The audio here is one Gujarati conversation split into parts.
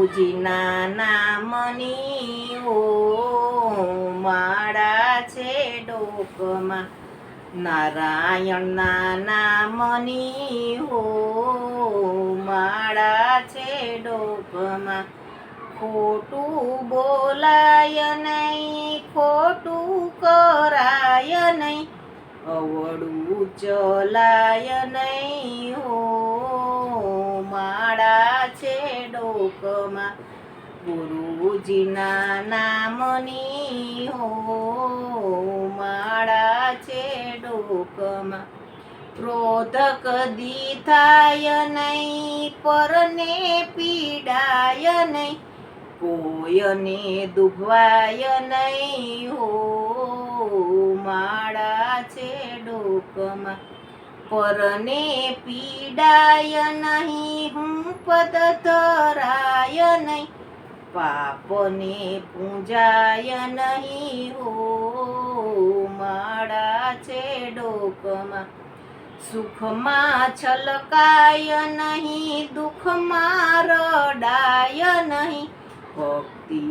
ગુરુજીના નામની ઓ માળા છે ડોકમાં. નારાયણના નામની હો, માળા છે ડોકમાં. ખોટું બોલાય નહીં, ખોટું કરાય નહીં. અવળું ચલાય નહીં ડોકમાં ગુરુજીના નામની હો માળા છે ડોકમાં. ક્રોધ કદી થાય નહીં, પરને પીડાય નહીં, કોયને દુભવાય નહીં, હો માળા છે ડોકમાં. પરને પીડાય નહીં, હું પદ ધરાય નહીં. પાપને પૂજાય નહીં, હો માળા છે ડોકમાં. સુખમાં છલકાય નહીં, દુઃખમાં રડાય નહીં. ભક્તિ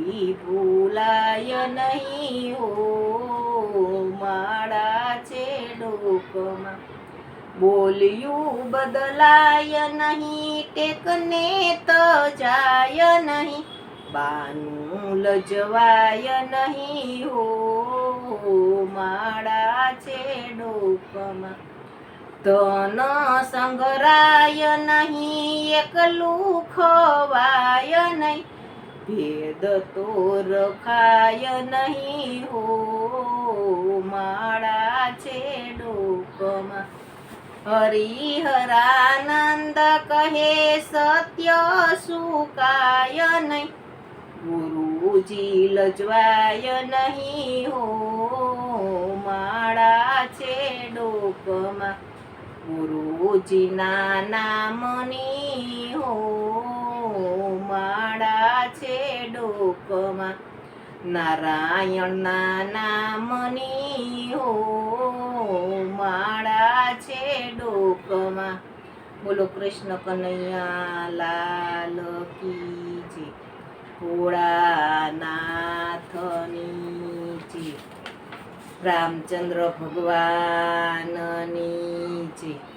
ભૂલાય નહીં, હો બોલ્યું બદલાય નહીં, ટેકને તો જાય નહીં, બાનું લજવાય નહીં હો, માળા છે ડોકમાં. ધન સંગરાય નહીં, એકલું ખવાય નહીં, ભેદ તો રખાય નહીં હો. હરિહરાનંદ કહે સત્ય સુકાય નહીં? ગુરુજી લજવાય નહીં હો, માળા છે ડોકમાં. ગુરુજીના નામની હો, માળા છે ડોકમાં. નારાયણના નામની હો ડોકમાં બોલો કૃષ્ણ કનૈયા લાલ કી જય ભોળાનાથની રામચંદ્ર ભગવાનની જય